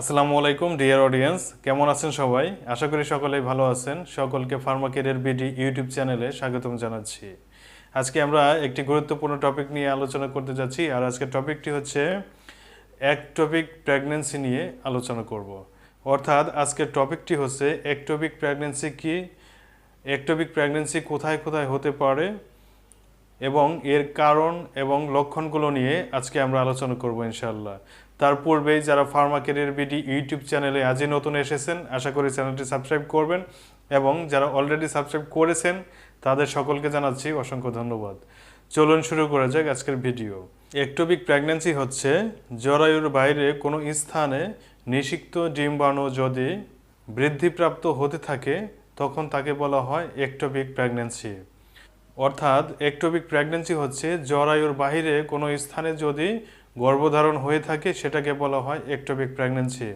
আসসালামু আলাইকুম dear audience কেমন আছেন সবাই? আশা করি সকলেই ভালো আছেন। সকলকে ফার্মা কেরিয়ার বিডি ইউটিউব চ্যানেলে স্বাগতম জানাচ্ছি। আজকে আমরা একটি গুরুত্বপূর্ণ টপিক নিয়ে আলোচনা করতে যাচ্ছি, আর আজকের টপিকটি হচ্ছে একটপিক প্রেগন্যান্সি নিয়ে আলোচনা করব। অর্থাৎ আজকের টপিকটি হচ্ছে একটপিক প্রেগন্যান্সি কি একটপিক প্রেগন্যান্সি কোথায় কোথায় হতে পারে, এবং এর কারণ এবং লক্ষণগুলো নিয়ে আজকে আমরা আলোচনা করব ইনশাল্লাহ তার পূর্বেই যারা ফার্মা কেরিয়ার বিডি ইউটিউব চ্যানেলে আজই নতুন এসেছেন, আশা করি চ্যানেলটি সাবস্ক্রাইব করবেন এবং যারা অলরেডি সাবস্ক্রাইব করেছেন, তাদের সকলকে জানাচ্ছি অসংখ্য ধন্যবাদ। চলুন শুরু করা যাক আজকের ভিডিও একটবিক প্রেগন্যান্সি হচ্ছে জরায়ুর বাইরে কোনো স্থানে নিষিক্ত ডিম্বাণু যদি বৃদ্ধিপ্রাপ্ত হতে থাকে, তখন তাকে বলা হয় একটবিক প্রেগন্যান্সি অর্থাৎ একটোপিক প্রেগন্যান্সি হচ্ছে জরায়ুর বাহিরে কোনো স্থানে যদি গর্ভধারণ হয়ে থাকে, সেটাকে বলা হয় একটবিক প্রেগন্যান্সি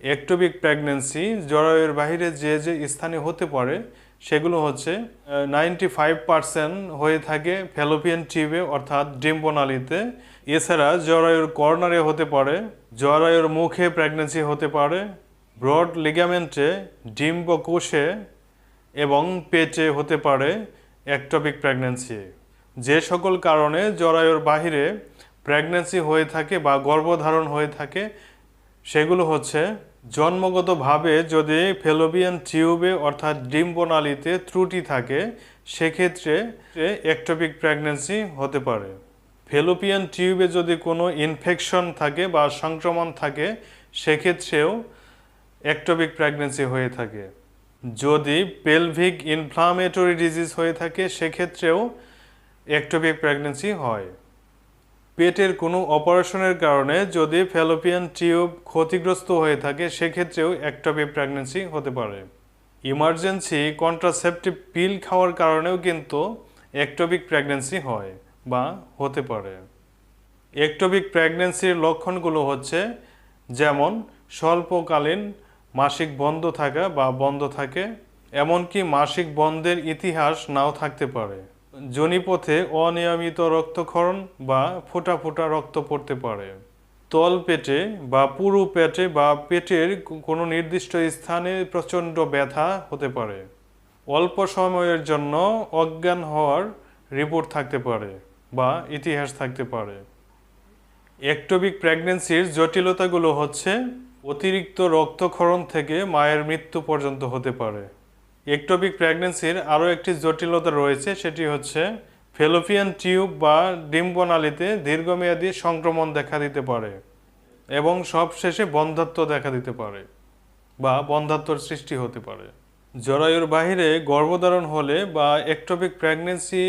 একটবিক প্রেগন্যান্সি জরায়ুর বাহিরে যে যে স্থানে হতে পারে, সেগুলো হচ্ছে নাইনটি ফাইভ পার্সেন্ট হয়ে থাকে ফেলোপিয়ান টিউবে অর্থাৎ ডিম্বনালীতে এছাড়া জরায়ুর কর্নারে হতে পারে, জরায়ুর মুখে প্রেগন্যান্সি হতে পারে ব্রড লিগামেন্টে ডিম্ব কোষে এবং পেটে হতে পারে একটপিক প্রেগন্যান্সি যে সকল কারণে জরায়ুর বাহিরে প্রেগন্যান্সি হয়ে থাকে বা গর্ভধারণ হয়ে থাকে, সেগুলো হচ্ছে জন্মগতভাবে যদি ফেলোবিয়ান টিউবে অর্থাৎ ডিম্বনালীতে ত্রুটি থাকে, সেক্ষেত্রে একটপিক প্রেগনেন্সি হতে পারে। ফেলোপিয়ান টিউবে যদি কোনো ইনফেকশন থাকে বা সংক্রমণ থাকে, সেক্ষেত্রেও একটপিক প্রেগনেন্সি হয়ে থাকে। যদি পেলভিক ইনফ্লামেটরি ডিজিজ হয়ে থাকে, সেক্ষেত্রেও একটপিক প্রেগনেন্সি হয়। পেটের কোনো অপারেশনের কারণে যদি ফ্যালোপিয়ান টিউব ক্ষতিগ্রস্ত হয়ে থাকে, সেক্ষেত্রেও একটপিক প্রেগন্যান্সি হতে পারে। ইমার্জেন্সি কন্ট্রাসেপটিভ পিল খাওয়ার কারণেও কিন্তু একটপিক প্রেগন্যান্সি হয় বা হতে পারে। একটপিক প্রেগন্যান্সির লক্ষণগুলো হচ্ছে, যেমন, স্বল্পকালীন মাসিক বন্ধ থাকা বা বন্ধ থাকে, এমনকি মাসিক বন্ধের ইতিহাস নাও থাকতে পারে। জনিপথে অনিয়মিত রক্তক্ষরণ বা ফোটা ফোটা রক্ত পড়তে পারে। তল পেটে বা পুরু পেটে বা পেটের কোনো নির্দিষ্ট স্থানে প্রচণ্ড ব্যথা হতে পারে। অল্প সময়ের জন্য অজ্ঞান হওয়ার রিপোর্ট থাকতে পারে বা ইতিহাস থাকতে পারে। একটবিক প্রেগনেন্সির জটিলতাগুলো হচ্ছে অতিরিক্ত রক্তক্ষরণ থেকে মায়ের মৃত্যু পর্যন্ত হতে পারে। একটবিক প্রেগনেন্সির আরও একটি জটিলতা রয়েছে, সেটি হচ্ছে ফেলোপিয়ান টিউব বা ডিম্বনালীতে দীর্ঘমেয়াদী সংক্রমণ দেখা দিতে পারে এবং সবশেষে বন্ধাত্ম দেখা দিতে পারে বা বন্ধাত্মর সৃষ্টি হতে পারে। জরায়ুর বাহিরে গর্ভধারণ হলে বা একটপিক প্রেগনেন্সি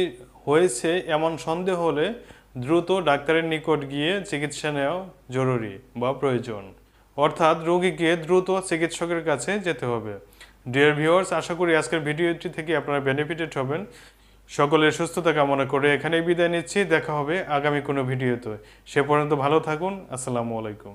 হয়েছে এমন সন্দেহ হলে দ্রুত ডাক্তারের নিকট গিয়ে চিকিৎসা নেওয়া জরুরি বা প্রয়োজন। অর্থাৎ রোগীকে দ্রুত চিকিৎসকের কাছে যেতে হবে। ডিয়ার ভিউয়ার্স আশা করি আজকের ভিডিওটি থেকে আপনারা বেনিফিটেড হবেন। সকলের সুস্থতা কামনা করে এখানেই বিদায় নিচ্ছি। দেখা হবে আগামী কোনো ভিডিওতে। সে পর্যন্ত ভালো থাকুন। আসসালামু আলাইকুম।